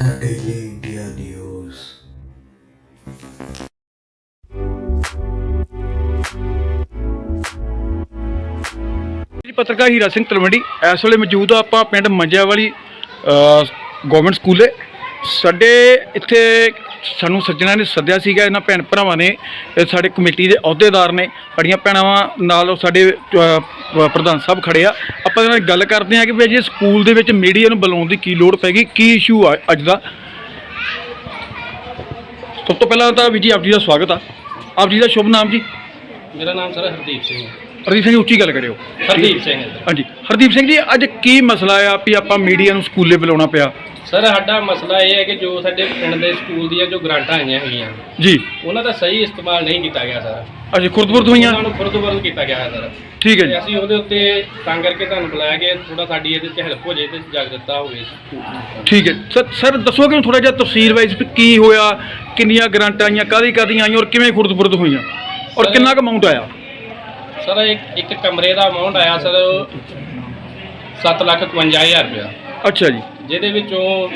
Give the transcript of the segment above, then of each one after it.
The Daily ਜੀ ਪੱਤਰਕਾਰ ਹੀਰਾ ਸਿੰਘ ਤਲਵੰਡੀ, ਇਸ ਵੇਲੇ ਮੌਜੂਦ ਆ ਆਪਾਂ ਪਿੰਡ ਮੰਜਿਆ ਵਾਲੀ ਗਵਰਨਮੈਂਟ ਸਕੂਲੇ ਸਾਡੇ ਇੱਥੇ ਸਾਨੂੰ ਸੱਜਣਾ ਨੇ ਸੱਦਿਆ ਸੀਗਾ ਇਹਨਾਂ ਭੈਣ ਭਰਾਵਾਂ ਨੇ ਇਹ ਸਾਡੇ ਕਮੇਟੀ ਦੇ ਅਹੁਦੇਦਾਰ ਨੇ ਸਾਡੀਆਂ ਭੈਣਾਂ ਨਾਲ ਉਹ ਸਾਡੇ ਅ, ਪ੍ਰਧਾਨ ਸਾਹਿਬ ਖੜੇ ਆ। ਆਪਾਂ ਇਹਨਾਂ ਨਾਲ ਗੱਲ ਕਰਦੇ ਹਾਂ ਕਿ ਵੀ ਜੇ ਸਕੂਲ ਦੇ ਵਿੱਚ ਮੀਡੀਆ ਨੂੰ ਬੁਲਾਉਣ ਦੀ ਕੀ ਲੋੜ ਪੈ ਗਈ ਕੀ ਇਸ਼ੂ ਆ ਅੱਜ ਦਾ? ਸਭ ਤੋਂ ਪਹਿਲਾਂ ਤਾਂ ਵੀ ਜੀ ਆਪ ਜੀ ਦਾ ਸਵਾਗਤ ਆ। ਆਪ ਜੀ ਦਾ ਸ਼ੁਭ ਨਾਮ ਜੀ? ਮੇਰਾ ਨਾਮ ਸਰ ਹਰਦੀਪ ਸਿੰਘ ਹੈ। ਹਰਦੀਪ ਸਿੰਘ ਜੀ ਉੱਚੀ ਗੱਲ ਕਰਿਓ। ਹਰਦੀਪ ਸਿੰਘ ਹੈ। ਸਰ। ਹਾਂਜੀ। ਹਰਦੀਪ ਸਿੰਘ ਜੀ ਅੱਜ ਕੀ ਮਸਲਾ ਆ ਵੀ ਆਪਾਂ ਮੀਡੀਆ ਨੂੰ ਸਕੂਲੇ ਬੁਲਾਉਣਾ ਪਿਆ? ਸਰ ਸਾਡਾ ਮਸਲਾ ਇਹ ਹੈ ਕਿ ਜੋ ਸਾਡੇ ਪਿੰਡ ਦੇ ਸਕੂਲ ਦੀਆਂ ਜੋ ਗ੍ਰਾਂਟਾਂ ਆਈਆਂ ਹੈਗੀਆਂ ਜੀ। ਉਹਨਾਂ ਦਾ ਸਹੀ ਇਸਤੇਮਾਲ ਨਹੀਂ ਕੀਤਾ ਗਿਆ ਸਰ। ਅੱਜ ਖੁਰਦਪੁਰ ਤੋਂ ਹੋਈਆਂ? ਉਹਨਾਂ ਨੂੰ ਫੁਰਦਬਰਦ ਕੀਤਾ ਗਿਆ ਹੈ ਸਰ। ਠੀਕ ਹੈ ਤੇ ਜੀ ਅਸੀਂ ਉਹਦੇ ਉੱਤੇ ਤਾਂ ਕਰਕੇ ਤੁਹਾਨੂੰ ਬੁਲਾਇਆ ਕਿ ਥੋੜਾ ਸਾਡੀ ਇਹਦੇ 'ਚ ਹੈਲਪ ਹੋ ਜਾਏ ਤੇ ਜਾਗਰੂਕਤਾ ਹੋਵੇ। ਠੀਕ ਹੈ। ਸਰ ਸਰ ਦੱਸੋਗੇ ਥੋੜਾ ਜਿਹਾ ਤਫਸੀਲ ਵਾਈਜ਼ ਕੀ ਹੋਇਆ ਕਿੰਨੀਆਂ ਗ੍ਰਾਂਟਾਂ ਆਈਆਂ ਕਾਦੀ ਕਾਦੀਆਂ ਆਈਆਂ ਔਰ ਕਿਵੇਂ ਖੁਰਦਪੁਰ ਤੋਂ ਹੋਈਆਂ? ਔਰ ਕਿੰਨਾ ਕੁ ਅਮਾਉਂਟ ਆਇਆ? ਸਰ ਇੱਕ ਇੱਕ ਕਮਰੇ ਦਾ ਅਮਾਉਂਟ ਆਇਆ ਸਰ 7 ਲੱਖ 51000 ਰੁਪਇਆ। ਅੱਛਾ ਜੀ। ਜਿਹਦੇ ਵਿੱਚੋਂ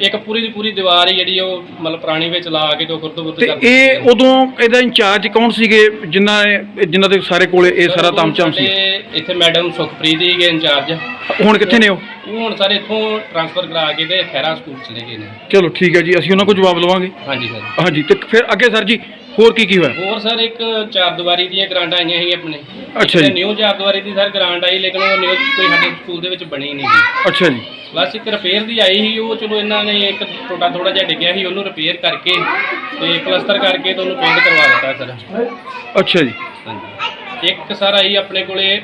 ਇੱਕ ਪੂਰੀ ਦੀ ਪੂਰੀ ਦੀਵਾਰ ਹੀ ਜਿਹੜੀ ਉਹ ਮਤਲਬ ਪੁਰਾਣੀ ਵਿੱਚ ਲਾ ਕੇ ਜੋ ਖੁਰਦਬੁਰਦ ਤੇ ਕਰ ਇਹ ਉਦੋਂ ਇਹਦਾ ਇੰਚਾਰਜ ਕੌਣ ਸੀਗੇ? ਜਿਨ੍ਹਾਂ ਨੇ ਜਿਨ੍ਹਾਂ ਦੇ ਸਾਰੇ ਕੋਲੇ ਇਹ ਸਾਰਾ ਤਾਮਚਾਮ ਸੀ? ਸਾਡੇ ਇੱਥੇ ਮੈਡਮ ਸੁਖਪ੍ਰੀਤ ਹੀ ਗਏ ਇੰਚਾਰਜ। ਹੁਣ ਕਿੱਥੇ ਨੇ ਉਹ? ਉਹ ਹੁਣ ਸਾਰੇ ਇੱਥੋਂ ਟ੍ਰਾਂਸਫਰ ਕਰਾ ਕੇ ਤੇ ਖੈਰਾ ਸਕੂਲ ਚਲੇ ਗਏ ਨੇ। ਚਲੋ ਠੀਕ ਹੈ ਜੀ ਅਸੀਂ ਉਹਨਾਂ ਕੋਲ ਜਵਾਬ ਲਵਾਂਗੇ। ਹਾਂਜੀ ਸਰ। ਹਾਂਜੀ ਤੇ ਫਿਰ ਅੱਗੇ ਸਰ ਜੀ ਹੋਰ ਕੀ ਕੀ ਹੋਇਆ? ਹੋਰ ਸਰ ਇੱਕ ਚਾਰ ਦੀਵਾਰੀ ਦੀਆਂ ਗ੍ਰਾਂਟ ਆਈਆਂ ਸੀ ਆਪਣੇ। ਅੱਛਾ ਜੀ। ਨਿਊ ਚਾਰ ਦੀਵਾਰੀ ਦੀ ਸਰ ਗ੍ਰਾਂਟ ਆਈ ਲੇਕਿਨ ਉਹ ਨਿਊ ਕੋਈ ਸਾਡੇ ਸਕੂਲ ਦੇ ਵਿੱਚ ਬਣੀ ਨਹੀਂ ਗੀ ਅੱਛਾ ਜੀ। ਬਸ ਇੱਕ ਰਿਪੇਅਰ ਦੀ ਆਈ ਸੀ ਉਹ ਚਲੋ ਇਹਨਾਂ ਨੇ ਇੱਕ ਟੋਟਾ ਥੋੜਾ ਜਿਹਾ ਡਿੱਗਿਆ ਸੀ ਉਹਨੂੰ ਰਿਪੇਅਰ ਕਰਕੇ ਤੇ ਪਲਸਤਰ ਕਰਕੇ ਤੇ ਉਹਨੂੰ ਪੇਂਟ ਕਰਵਾ ਦਿੱਤਾ ਸਰ। ਅੱਛਾ ਜੀ। ਹਾਂਜੀ। ਇੱਕ ਸਰ ਆਈ ਆਪਣੇ ਕੋਲੇ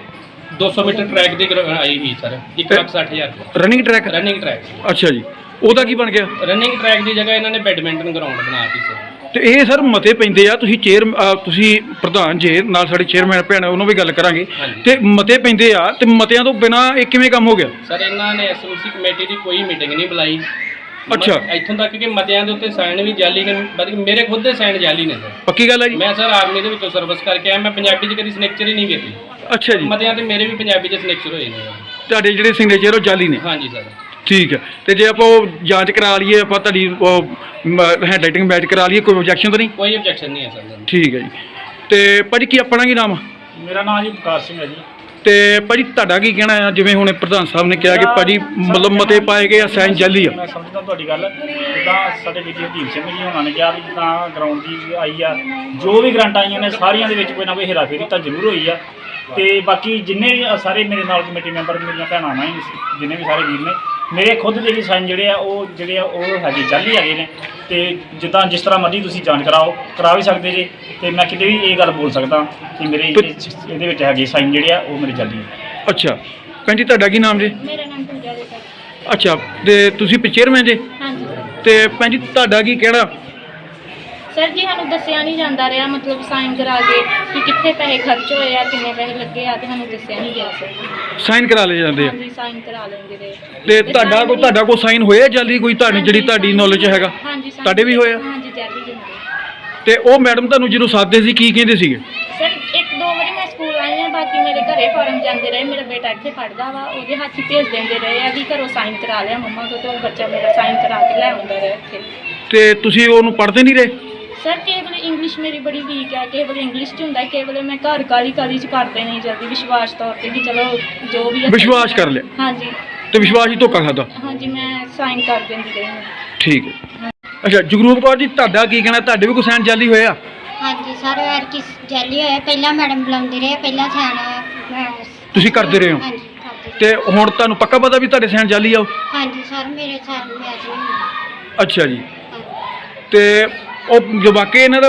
200 ਮੀਟਰ ਟਰੈਕ ਦੀ ਗਰਾ- ਆਈ ਸੀ ਸਰ 160000 ਰੁਪਏ ਰਨਿੰਗ ਟਰੈਕ ਰਨਿੰਗ ਟਰੈਕ ਅੱਛਾ ਜੀ। ਉਹਦਾ ਕੀ ਬਣ ਗਿਆ? ਰਨਿੰਗ ਟਰੈਕ ਦੀ ਜਗ੍ਹਾ ਇਹਨਾਂ ਨੇ ਬੈਡਮਿੰਟਨ ਗਰਾਊਂਡ ਬਣਾਤੀ ਸਰ। ਤੇ ਇਹ ਸਰ ਮਤੇ ਪੈਂਦੇ ਆ ਤੁਸੀਂ ਚੇਅਰ ਅਹ ਤੁਸੀਂ ਪ੍ਰਧਾਨ ਜੇ ਨਾਲ ਸਾਡੇ ਚੇਅਰਮੈਨ ਭੈਣ ਉਹਨਾਂ ਵੀ ਗੱਲ ਕਰਾਂਗੇ। ਹਾਂਜੀ। ਤੇ ਮਤੇ ਪੈਂਦੇ ਆ ਤੇ ਮਤਿਆਂ ਤੋਂ ਬਿਨਾ ਇਹ ਕਿਵੇਂ ਕੰਮ ਹੋ ਗਿਆ? ਸਰ ਇਹਨਾਂ ਨੇ ਐਸਓਸੀ ਕਮੇਟੀ ਦੀ ਕੋਈ ਮੀਟਿੰਗ ਨਹੀਂ ਬੁਲਾਈ। ਅੱਛਾ। ਮ- ਇੱਥੋਂ ਤੱਕ ਕਿ ਮਤਿਆਂ ਦੇ ਉੱਤੇ ਸਾਈਨ ਵੀ ਜਾਲੀ ਨੇ ਬਲਕਿ ਮੇਰੇ ਖੁਦ ਦੇ ਸਾਈਨ ਜਾਲੀ ਨੇ ਸਰ। ਪੱਕੀ ਗੱਲ ਹੈ ਜੀ? ਮੈਂ ਸਰ ਆਰਮੀ ਦੇ ਵਿੱਚੋਂ ਸਰਵਿਸ ਕਰਕੇ ਆਇਆ ਮੈਂ ਪੰਜਾਬੀ 'ਚ ਕਦੀ ਸਿਗਨੇਚਰ ਹੀ ਨਹੀਂ ਕੀਤੀ ਅੱਛਾ ਜੀ। ਮਤਿਆਂ ਤੇ ਮੇਰੇ ਵੀ ਪੰਜਾਬੀ 'ਚ ਸਿਗਨੇਚਰ ਹੋਏ ਨੇ। ਤੁਹਾਡੇ ਜਿਹੜੇ ਸਿਗਨੇਚਰ ਉਹ ਜਾਲੀ ਨੇ? ਹਾਂਜੀ ਸਰ। ਠੀਕ ਹੈ। ਤੇ ਜੇ ਆਪਾਂ ਉਹ ਜਾਂਚ ਕਰਾ ਲਈਏ ਆਪਾਂ ਤੁਹਾਡੀ ਹੈਂਡ ਰਾਈਟਿੰਗ ਮੈਚ ਕਰਾ ਲਈਏ ਕੋਈ ਆਬਜੈਕਸ਼ਨ ਤਾਂ ਨਹੀਂ? ਕੋਈ ਆਬਜੈਕਸ਼ਨ ਨਹੀਂ ਹੈ ਸਰ। ਠੀਕ ਹੈ ਜੀ। ਤੇ ਭਾਜੀ ਕੀ ਆਪਣਾ ਕੀ ਨਾਮ? ਆ? ਮੇਰਾ ਨਾਮ ਜੀ ਵਿਕਾਸ ਸਿੰਘ ਹੈ ਜੀ। ਤੇ ਭਾਜੀ ਤੁਹਾਡਾ ਕੀ ਕਹਿਣਾ ਆ ਜਿਵੇਂ ਹੁਣ ਪ੍ਰਧਾਨ ਸਾਹਿਬ ਨੇ ਕਿਹਾ ਕਿ ਭਾਜੀ ਮਤਲਬ ਮਤੇ ਪਾਏ ਗਏ ਆ ਸਾਈਨ ਜਾਲੀ ਆ। ਮੈਂ ਸਮਝਦਾ ਤੁਹਾਡੀ ਗੱਲ। ਜਿੱਦਾਂ ਸਾਡੇ ਜੀ ਹਰਦੀਪ ਸਿੰਘ ਜੀ ਉਹਨਾਂ ਨੇ ਕਿਹਾ ਵੀ ਜਿੱਦਾਂ ਗਰਾਊਂਡ ਦੀ ਆਈ ਆ ਜੋ ਵੀ ਗ੍ਰਾਂਟਾਂ ਆਈਆਂ ਨੇ ਸਾਰੀਆਂ ਦੇ ਵਿੱਚ ਕੋਈ ਨਾ ਕੋਈ ਹੇਰਾਫੇਰੀ ਤਾਂ ਜ਼ਰੂਰ ਹੋਈ ਆ। ਤੇ ਬਾਕੀ ਜਿੰਨੇ ਵੀ ਆ ਸਾਰੇ ਮੇਰੇ ਨਾਲ ਕਮੇਟੀ ਮੈਂਬਰ ਮੇਰੀਆਂ ਭੈਣਾਂ ਨੇ ਜਿੰਨੇ ਵੀ ਸਾਰੇ ਵੀਰ ਨੇ ਮੇਰੇ ਖੁਦ ਦੇ ਵੀ ਸਾਈਨ ਜਿਹੜੇ ਆ ਉਹ ਜਿਹੜੇ ਆ ਉਹ ਹੈਗੇ ਜਾਲੀ ਹੈਗੇ ਨੇ। ਤੇ ਜਿੱਦਾਂ ਜਿਸ ਤਰ੍ਹਾਂ ਮਰਜ਼ੀ ਤੁਸੀਂ ਜਾਂਚ ਕਰਾਓ ਕਰਾ ਵੀ ਸਕਦੇ ਜੇ। ਤੇ ਮੈਂ ਕਿਤੇ ਵੀ ਇਹ ਗੱਲ ਬੋਲ ਸਕਦਾ ਕਿ ਮੇਰੇ ਇਹਦੇ ਵਿੱਚ ਹੈਗੇ ਸਾਈਨ ਜਿਹੜੇ ਆ ਉਹ ਮੇਰੇ ਜਾਲੀ ਆ। ਅੱਛਾ। ਭੈਣ ਜੀ ਤੁਹਾਡਾ ਕੀ ਨਾਮ ਜੀ? ਮੇਰਾ ਨਾਮ ਪੂਜਾ ਦੇ ਸਰ ਅੱਛਾ। ਤੇ ਤੁਸੀਂ ਚੇਅਰਮੈਨ ਜੇ? ਹਾਂਜੀ। ਤੇ ਭੈਣ ਜੀ ਤੁਹਾਡਾ ਕੀ ਕਹਿਣਾ ਸਰ ਜੀ ਸਾਨੂੰ ਦੱਸਿਆ ਨਹੀਂ ਜਾਂਦਾ ਰਿਹਾ ਮਤਲਬ ਸਾਈਨ ਕਰਾ ਕੇ ਕਿ ਕਿੱਥੇ ਪੈਸੇ ਖਰਚ ਹੋਏ ਆ ਕਿੰਨੇ ਪੈਸੇ ਲੱਗੇ ਆ ਤੇ ਸਾਨੂੰ ਦੱਸਿਆ ਨਹੀਂ ਗਿਆ ਸਰ ਸਾਈਨ ਕਰਾ ਲਏ ਜਾਂਦੇ ਆ? ਹਾਂਜੀ ਸਾਈਨ ਕਰਾ ਲੈਂਦੇ ਰਹੇ। ਤੇ ਤੁਹਾਡਾ ਕੋ ਤੁਹਾਡਾ ਕੋ ਸਾਈਨ ਹੋਇਆ ਜਾਲੀ ਕੋਈ? ਤੁਹਾਡੀ ਜਿਹੜੀ ਤੁਹਾਡੀ ਨੌਲੇਜ ਹੈਗਾ ਹਾਂਜੀ sign ਤੁਹਾਡੇ ਵੀ ਹੋਏ ਆ? ਹਾਂਜੀ ਜਾਲੀ ਜੀ ਹੁੰਦੇ ਤੇ ਉਹ ਮੈਡਮ ਤੁਹਾਨੂੰ ਜਦੋਂ ਸਾਥਦੇ ਸੀ ਕੀ ਕਹਿੰਦੇ ਸੀਗੇ? ਸਰ ਇੱਕ ਦੋ ਵਾਰੀ ਮੈਂ ਸਕੂਲ ਆਈ ਆ ਬਾਕੀ ਮੇਰੇ ਘਰੇ ਫਾਰਮ ਜਾਂਦੇ ਰਹੇ ਮੇਰਾ ਬੇਟਾ ਇੱਥੇ ਪੜਦਾ ਵਾ ਉਹਦੇ ਹੱਥ ਹੀ ਭੇਜ ਦਿੰਦੇ ਰਹੇ ਆ ਵੀ ਘਰੋਂ ਸਾਈਨ ਕਰਾ ਲਿਆ ਮੰਮਾ ਤੋਂ ਤੇ ਉਹ ਬੱਚਾ ਮੇਰਾ ਸਾਈਨ ਕਰਾ ਕੇ ਲੈ ਆਉਂਦਾ ਰਿਹਾ ਇੱਥੇ। ਤੇ ਤੁਸੀਂ ਉਹਨੂੰ ਪੜ੍ਹਦੇ ਨਹੀਂ ਰਹੇ? ਇੰਗਲਿਸ਼ ਮੇਰੀ ਬੜੀ ਵੀਕ ਹੈ ਕੇਵਲ ਇੰਗਲਿਸ਼ ਚ ਹੁੰਦਾ ਕੇਵਲ ਮੈਂ ਘਰ ਕਾਲੀ ਕਾਲੀ ਚ ਕਰਦੇ ਨਹੀਂ ਜਲਦੀ ਵਿਸ਼ਵਾਸ ਤੌਰ ਤੇ ਕਿ ਚਲੋ ਜੋ ਵੀ ਹੈ ਵਿਸ਼ਵਾਸ ਕਰ ਲਿਆ। ਹਾਂਜੀ। ਤੇ ਵਿਸ਼ਵਾਸ ਹੀ ਧੋਖਾ ਖਾਦਾ। ਹਾਂਜੀ ਮੈਂ ਸਾਈਨ ਕਰ ਦਿੰਦੀ ਰਹੀ ਹਾਂ। ਠੀਕ ਹੈ। ਅੱਛਾ ਜਗਰੂਪ ਕੌਰ ਜੀ ਤੁਹਾਡਾ ਕੀ ਕਹਿਣਾ? ਤੁਹਾਡੇ ਵੀ ਕੋਈ ਸਾਈਨ ਜਾਲੀ ਹੋਇਆ ਹਾਂਜੀ ਸਰ ਐਰ ਕਿਸ ਜੈਲੀ ਹੋਇਆ ਪਹਿਲਾਂ ਮੈਡਮ ਬੁਲਾਉਂਦੇ ਰਹੇ ਪਹਿਲਾਂ ਸਾਨ ਤੁਸੀਂ ਕਰਦੇ ਰਹੇ ਹੋ? ਹਾਂਜੀ ਕਰਦੇ ਤੇ ਹੁਣ ਤੁਹਾਨੂੰ ਪੱਕਾ ਪਤਾ ਵੀ ਤੁਹਾਡੇ ਸਾਈਨ ਜਾਲੀ ਆ ਉਹ? ਹਾਂਜੀ ਸਰ ਮੇਰੇ ਸਾਨ ਮੈਚ ਨਹੀਂ ਅੱਛਾ ਜੀ। ਹਾਂਜੀ। ਤੇ ਉਹ ਜੋ ਵਾਕਈ ਇਹਨਾਂ ਦਾ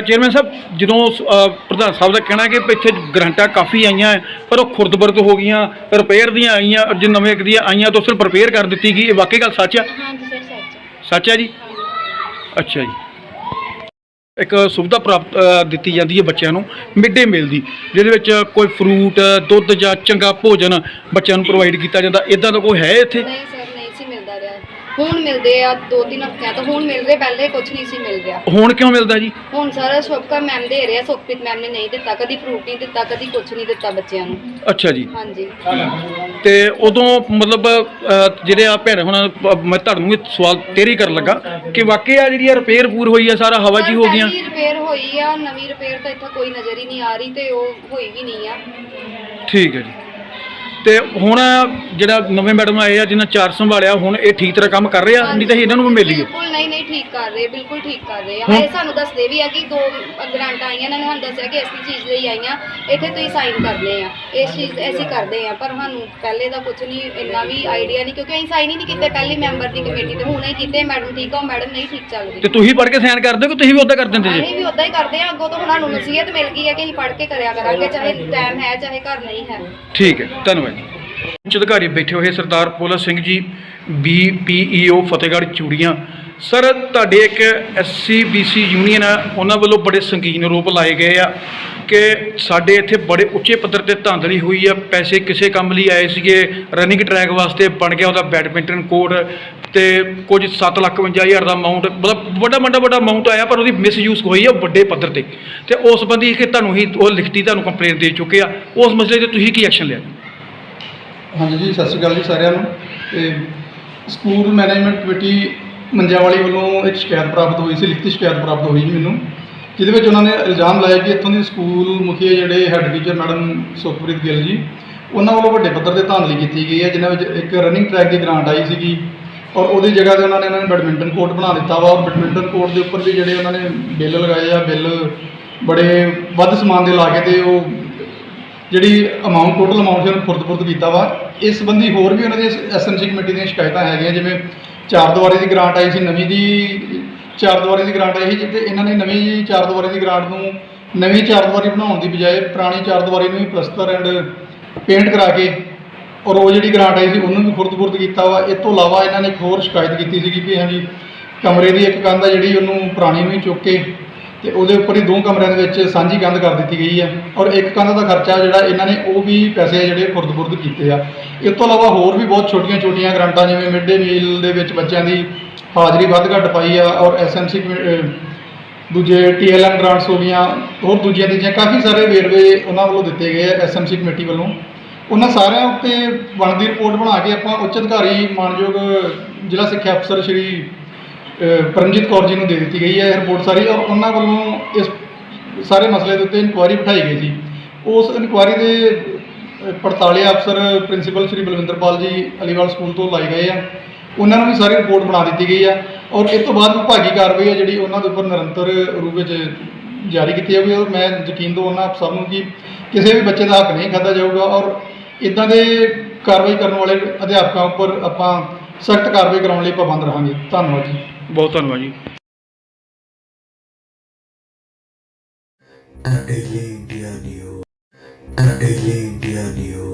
ਚੇਅਰਮੈਨ ਸਾਹਿਬ ਜਦੋਂ ਅਹ, ਪ੍ਰਧਾਨ ਸਾਹਿਬ ਦਾ ਕਹਿਣਾ ਕਿ ਇੱਥੇ ਗਰੰਟਾਂ ਕਾਫੀ ਆਈਆਂ ਹੈ, ਪਰ ਉਹ ਖੁਰਦਬਰਦ ਹੋ ਗਈਆਂ ਰਿਪੇਅਰ ਦੀਆਂ ਆਈਆਂ ਔਰ ਜੇ ਨਵੇਂ ਦੀਆਂ ਆਈਆਂ ਤਾਂ ਸਿਰਫ ਰਿਪੇਅਰ ਕਰ ਦਿੱਤੀ ਗਈ ਇਹ ਵਾਕਈ ਗੱਲ ਸੱਚ ਆ? ਹਾਂਜੀ ਸਰ ਸੱਚ ਸੱਚ ਹੈ ਜੀ? ਅੱਛਾ ਜੀ। ਇੱਕ ਸੁਵਿਧਾ ਪ੍ਰਾਪਤ ਅ, ਦਿੱਤੀ ਜਾਂਦੀ ਹੈ ਬੱਚਿਆਂ ਨੂੰ ਮਿਡ ਡੇ ਮੀਲ ਦੀ ਜਿਹਦੇ ਵਿੱਚ ਕੋਈ ਫਰੂਟ ਦੁੱਧ ਜਾਂ ਚੰਗਾ ਭੋਜਨ ਬੱਚਿਆਂ ਨੂੰ ਪ੍ਰੋਵਾਈਡ ਕੀਤਾ ਜਾਂਦਾ ਇਦਾਂ ਦਾ ਕੋਈ ਹੈ ਇੱਥੇ? ਨਹੀਂ ਸਰ ਨਹੀਂ ਸੀ ਮਿਲਦਾ ਰਿਹਾ ਹੁਣ ਮਿਲਦੇ ਆ ਦੋ ਤਿੰਨ ਹਫ਼ਤਿਆਂ ਤੋਂ ਹੁਣ ਮਿਲ ਰਹੇ ਪਹਿਲੇ ਕੁਝ ਨਹੀਂ ਸੀ ਮਿਲ ਰਿਹਾ ਹੁਣ ਕਿਉਂ ਮਿਲਦਾ ਜੀ? ਹੁਣ ਸਾਰਾ ਸ਼ੋਭਕਾ ਮੈਮ ਦੇ ਰਿਹਾ ਸੁਖਪ੍ਰੀਤ ਮੈਮ ਨੇ ਨਹੀਂ ਦਿੱਤਾ ਕਦੀ ਫਰੂਟ ਨਹੀਂ ਦਿੱਤਾ ਕਦੀ ਕੁਝ ਨਹੀਂ ਦਿੱਤਾ ਬੱਚਿਆਂ ਨੂੰ। ਅੱਛਾ ਜੀ। ਹਾਂਜੀ। ਤੇ ਉਦੋਂ ਮਤਲਬ ਅਹ, ਜਿਹੜੇ ਆ ਭੈਣ ਹੁਣ ਅਹ, ਮੈਂ ਤੁਹਾਨੂੰ ਇਹ ਸਵਾਲ ਤੇਰੀ ਕਰਨ ਲੱਗਾ ਕਿ ਵਾਕਈ ਆ ਜਿਹੜੀ ਰਿਪੇਅਰ ਪੂਰ ਹੋਈ ਆ ਸਾਰਾ ਹਵਾ ਹੀ ਹੋ ਗਈਆਂ? ਰਿਪੇਅਰ ਹੋਈ ਆ ਨਵੀਂ ਰਿਪੇਅਰ ਤਾਂ ਇੱਥੇ ਕੋਈ ਨਜ਼ਰ ਹੀ ਨਹੀਂ ਆ ਰਹੀ ਤੇ ਉਹ ਹੋਈ ਵੀ ਨਹੀਂ ਆ। ਠੀਕ ਹੈ ਜੀ। ਤੇ ਹੁਣ ਜਿਹੜਾ ਨਵੇਂ ਮੈਡਮ ਆਏ ਆ ਜਿਨ੍ਹਾਂ ਚਾਰ ਸੰਭਾਲਿਆ ਹੁਣ ਇਹ ਠੀਕ ਤਰ੍ਹਾਂ ਕੰਮ ਕਰ ਰਹੇ ਆ? ਨਹੀਂ ਤਾਂ ਅਸੀਂ ਇਹਨਾਂ ਨੂੰ ਵੀ ਮਿਲ ਲਈਏ। ਬਿਲਕੁਲ ਨਹੀਂ ਨਹੀਂ ਠੀਕ ਕਰ ਰਹੇ ਬਿਲਕੁਲ ਠੀਕ ਕਰ ਰਹੇ ਆ। ਹਾਏ ਸਾਨੂੰ ਦੱਸਦੇ ਵੀ ਆ ਕਿ ਦੋ ਗ੍ਰਾਂਟਾਂ ਆਈਆਂ ਇਹਨਾਂ ਨੇ ਸਾਨੂੰ ਦੱਸਿਆ ਕਿ ਇਸ ਚੀਜ਼ ਲਈ ਆਈਆਂ ਇੱਥੇ ਤੁਸੀਂ ਸਾਈਨ ਕਰਨੇ ਆ। ਇਸ ਚੀਜ਼ ਅਸੀਂ ਕਰਦੇ ਆ ਪਰ ਸਾਨੂੰ ਪਹਿਲੇ ਦਾ ਕੁਝ ਨਹੀਂ ਇੰਨਾ ਵੀ ਆਈਡੀਆ ਨਹੀਂ ਕਿਉਂਕਿ ਅਸੀਂ ਸਾਈਨ ਹੀ ਨਹੀਂ ਕੀਤੇ ਪਹਿਲੀ ਮੈਂਬਰ ਦੀ ਕਮੇਟੀ ਤੇ ਹੁਣੇ ਹੀ ਕੀਤੇ ਮੈਡਮ ਠੀਕ ਆ ਉਹ ਮੈਡਮ ਨਹੀਂ ਠੀਕ ਚੱਲ ਤੇ ਤੁਸੀਂ ਪੜ੍ਹ ਕੇ ਸਾਈਨ ਕਰਦੇ ਹੋ ਕਿ ਤੁਸੀਂ ਵੀ ਉੱਦਾਂ ਕਰ ਦਿੰਦੇ ਜੀ? ਅਸੀਂ ਵੀ ਉਦਾਂ ਹੀ ਕਰਦੇ ਆ ਅੱਗੋਂ ਤੋਂ ਹੁਣ ਸਾਨੂੰ ਨਸੀਹਤ ਮਿਲ ਗਈ ਹੈ ਕਿ ਅਸੀਂ ਪੜ੍ਹ ਕੇ ਕਰਿਆ ਕਰਾਂਗੇ ਚਾਹੇ ਟਾਈਮ ਹੈ ਚਾਹੇ ਘਰ ਨਹੀਂ ਹੈ। ਠੀਕ ਹੈ ਧੰਨਵਾਦ। ਉੱਚ ਅਧਿਕਾਰੀ ਬੈਠੇ ਹੋਏ ਸਰਦਾਰ ਪੋਲਾ ਸਿੰਘ ਜੀ ਬੀਪੀਈਓ ਫਤਿਹਗੜ੍ਹ ਚੂੜੀਆਂ। ਸਰ ਤੁਹਾਡੇ ਇੱਕ ਐਸਸੀ ਬੀਸੀ ਯੂਨੀਅਨ ਆ, ਉਹਨਾਂ ਵੱਲੋਂ ਬੜੇ ਸੰਗੀਨ ਰੂਪ ਲਾਏ ਗਏ ਆ ਕਿ ਸਾਡੇ ਇੱਥੇ ਬੜੇ ਉੱਚੇ ਪੱਧਰ ਤੇ ਧਾਂਦਲੀ ਹੋਈ ਆ, ਪੈਸੇ ਕਿਸੇ ਕੰਮ ਲਈ ਆਏ ਸੀਗੇ ਰਨਿੰਗ ਟਰੈਕ ਵਾਸਤੇ ਬਣ ਗਿਆ ਉਹਦਾ ਬੈਡਮਿੰਟਨ ਕੋਰਟ ਤੇ ਕੁਝ 7 ਲੱਖ 52 ਹਜ਼ਾਰ ਦਾ ਅਮਾਉਂਟ ਮਤਲਬ ਵੱਡਾ ਵੱਡਾ ਵੱਡਾ ਅਮਾਉਂਟ ਆਇਆ, ਪਰ ਉਹਦੀ ਮਿਸਯੂਜ਼ ਹੋਈ ਆ ਵੱਡੇ ਪੱਧਰ ਤੇ। ਤੇ ਉਸ ਸੰਬੰਧੀ ਕਿ ਤੁਹਾਨੂੰ ਹੀ ਉਹ ਲਿਖਤੀ, ਤੁਹਾਨੂੰ ਕੰਪਲੇਂਟ ਦੇ ਚੁੱਕੇ ਆ। ਉਸ ਮਸਲੇ ਤੇ ਤੁਸੀਂ ਕੀ ਐਕਸ਼ਨ ਲਿਆ? ਹਾਂਜੀ ਜੀ, ਸਤਿ ਸ਼੍ਰੀ ਅਕਾਲ ਜੀ ਸਾਰਿਆਂ ਨੂੰ। ਤੇ ਸਕੂਲ ਮੈਨੇਜਮੈਂਟ ਕਮੇਟੀ ਮੰਜਾਵਾਲੀ ਵੱਲੋਂ ਇੱਕ ਸ਼ਿਕਾਇਤ ਪ੍ਰਾਪਤ ਹੋਈ ਸੀ, ਲਿਖਤੀ ਸ਼ਿਕਾਇਤ ਪ੍ਰਾਪਤ ਹੋਈ ਜੀ ਮੈਨੂੰ, ਜਿਹਦੇ ਵਿੱਚ ਉਹਨਾਂ ਨੇ ਇਲਜ਼ਾਮ ਲਾਇਆ ਕਿ ਇੱਥੋਂ ਦੇ ਸਕੂਲ ਮੁਖੀ ਜਿਹੜੇ head teacher madam Sukhpreet Gill ji, ਉਹਨਾਂ ਵੱਲੋਂ ਵੱਡੇ ਪੱਧਰ ਤੇ ਧਾਂਦਲੀ ਕੀਤੀ ਗਈ ਹੈ, ਜਿਨ੍ਹਾਂ ਵਿੱਚ ਇੱਕ ਰਨਿੰਗ ਟਰੈਕ ਦੀ ਗ੍ਰਾਂਟ ਆਈ ਸੀਗੀ ਔਰ ਉਹਦੀ ਜਗ੍ਹਾ ਤੇ ਉਹਨਾਂ ਨੇ ਇਹਨਾਂ ਨੇ ਬੈਡਮਿੰਟਨ ਕੋਰਟ ਬਣਾ ਦਿੱਤਾ ਵਾ ਔਰ ਬੈਡਮਿੰਟਨ ਕੋਰਟ ਦੇ ਉੱਪਰ ਵੀ ਜਿਹੜੇ ਉਹਨਾਂ ਨੇ ਬਿੱਲ ਲਗਾਏ ਆ, ਬਿੱਲ ਬੜੇ ਵੱਧ ਸਮਾਨ ਦੇ ਲਾ ਕੇ ਤੇ ਉਹ ਜਿਹੜੀ ਅਮਾਉਂਟ ਟੋਟਲ ਅਮਾਉਂਟ ਸੀ, ਉਹਨੂੰ ਫੁਰਦ-ਫੁਰਦ ਕੀਤਾ ਵਾ। ਇਸ ਸੰਬੰਧੀ ਹੋਰ ਵੀ ਉਹਨਾਂ ਦੀ ਐਸਐਮਸੀ ਕਮੇਟੀ ਦੀਆਂ ਸ਼ਿਕਾਇਤਾਂ ਹੈਗੀਆਂ, ਜਿਵੇਂ ਚਾਰ ਦੁਆਰੀ ਦੀ ਗ੍ਰਾਂਟ ਆਈ ਸੀ, ਨਵੀਂ ਦੀ, ਚਾਰ ਦੁਆਰੀ ਦੀ ਗ੍ਰਾਂਟ ਆਈ ਸੀ ਜਿੱਤੇ ਇਹਨਾਂ ਨੇ ਨਵੀਂ ਚਾਰ ਦੁਆਰੀ ਦੀ ਗ੍ਰਾਂਟ ਨੂੰ, ਨਵੀਂ ਚਾਰ ਦੀਵਾਰੀ ਬਣਾਉਣ ਦੀ ਬਜਾਏ ਪੁਰਾਣੀ ਚਾਰ ਦੁਆਰੀ ਨੂੰ ਹੀ ਪਲਸਤਰ ਐਂਡ ਪੇਂਟ ਕਰਾ ਕੇ ਔਰ ਉਹ ਜਿਹੜੀ ਗ੍ਰਾਂਟ ਆਈ ਸੀ, ਉਹਨੂੰ ਵੀ ਫੁਰਦ-ਫੁਰਦ ਕੀਤਾ ਵਾ। ਇਸ ਤੋਂ ਇਲਾਵਾ ਇਹਨਾਂ ਨੇ ਇੱਕ ਹੋਰ ਸ਼ਿਕਾਇਤ ਕੀਤੀ ਸੀਗੀ ਕਿ ਹਾਂਜੀ, ਕਮਰੇ ਦੀ ਇੱਕ ਕੰਧ ਆ ਜਿਹੜੀ ਉਹਨੂੰ ਪੁਰਾਣੀ ਨੂੰ ਹੀ ਚੁੱਕ ਕੇ ਤੇ ਉਹਦੇ ਉੱਪਰ ਹੀ ਦੋ ਕਮਰਿਆਂ ਦੇ ਵਿੱਚ ਸਾਂਝੀ ਕੰਧ ਕਰ ਦਿੱਤੀ ਗਈ ਆ। ਔਰ ਇੱਕ ਕੰਧ ਦਾ ਖਰਚਾ ਜਿਹੜਾ ਇਹਨਾਂ ਨੇ ਉਹ ਵੀ ਪੈਸੇ ਜਿਹੜੇ ਫੁਰਦ ਬੁਰਦ ਕੀਤੇ ਆ। ਇਸ ਤੋਂ ਇਲਾਵਾ ਹੋਰ ਵੀ ਬਹੁਤ ਛੋਟੀਆਂ-ਛੋਟੀਆਂ ਗ੍ਰਾਂਟਾਂ ਜਿਵੇਂ ਮਿਡ ਡੇ ਮੀਲ ਦੇ ਵਿੱਚ ਬੱਚਿਆਂ ਦੀ ਹਾਜ਼ਰੀ ਵੱਧ ਘੱਟ ਪਾਈ ਆ ਔਰ ਐਸਐਮਸੀ ਦੂਜੇ ਟੀਐਲਐਮ ਗ੍ਰਾਂਟਸ ਹੋ ਗਈਆਂ, ਹੋਰ ਦੂਜੀਆਂ ਤੀਜੀਆਂ ਕਾਫੀ ਸਾਰੇ ਵੇਰਵੇ ਉਹਨਾਂ ਵੱਲੋਂ ਦਿੱਤੇ ਗਏ ਆ ਐਸਐਮਸੀ ਕਮੇਟੀ ਵੱਲੋਂ। ਉਹਨਾਂ ਸਾਰਿਆਂ ਉੱਤੇ ਬਣਦੀ ਰਿਪੋਰਟ ਬਣਾ ਕੇ ਆਪਾਂ ਉੱਚ ਅਧਿਕਾਰੀ ਮਾਨਯੋਗ ਜ਼ਿਲ੍ਹਾ ਸਿੱਖਿਆ ਅਫਸਰ ਸ਼੍ਰੀ ਪਰਮਜੀਤ ਕੌਰ ਜੀ ਨੂੰ ਦੇ ਦਿੱਤੀ ਗਈ ਹੈ ਰਿਪੋਰਟ ਸਾਰੀ। ਔਰ ਉਹਨਾਂ ਵੱਲੋਂ ਇਸ ਸਾਰੇ ਮਸਲੇ ਦੇ ਉੱਤੇ ਇਨਕੁਆਇਰੀ ਬਿਠਾਈ ਗਈ ਸੀ। ਉਸ ਇਨਕੁਆਇਰੀ ਦੇ ਪੜਤਾਲੇ ਅਫਸਰ ਪ੍ਰਿੰਸੀਪਲ ਸ਼੍ਰੀ ਬਲਵਿੰਦਰਪਾਲ ਜੀ ਅਲੀਵਾਲ ਸਕੂਲ ਤੋਂ ਲਾਏ ਗਏ ਆ। ਉਹਨਾਂ ਨੂੰ ਵੀ ਸਾਰੀ ਰਿਪੋਰਟ ਬਣਾ ਦਿੱਤੀ ਗਈ ਆ। ਔਰ ਇਸ ਤੋਂ ਬਾਅਦ ਵਿਭਾਗੀ ਕਾਰਵਾਈ ਹੈ ਜਿਹੜੀ ਉਹਨਾਂ ਦੇ ਉੱਪਰ ਨਿਰੰਤਰ ਰੂਪ ਵਿੱਚ ਜਾਰੀ ਕੀਤੀ ਜਾਊਗੀ। ਔਰ ਮੈਂ ਯਕੀਨ ਦਵਾਉਣਾ ਆਪ ਸਭ ਨੂੰ ਕਿ ਕਿਸੇ ਵੀ ਬੱਚੇ ਦਾ ਹੱਕ ਨਹੀਂ ਖਾਧਾ ਜਾਊਗਾ। ਔਰ ਇਦਾਂ ਦੇ ਕਾਰਵਾਈ ਕਰਨ ਵਾਲੇ ਅਧਿਆਪਕਾਂ ਉੱਪਰ ਆਪਾਂ ਸਖਤ ਕਾਰਵਾਈ ਕਰਾਉਣ ਲਈ ਪਾਬੰਦ ਰਹਾਂਗੇ। ਧੰਨਵਾਦ ਜੀ। ਬਹੁਤ ਧੰਨਵਾਦ ਜੀ Daily India News Daily India News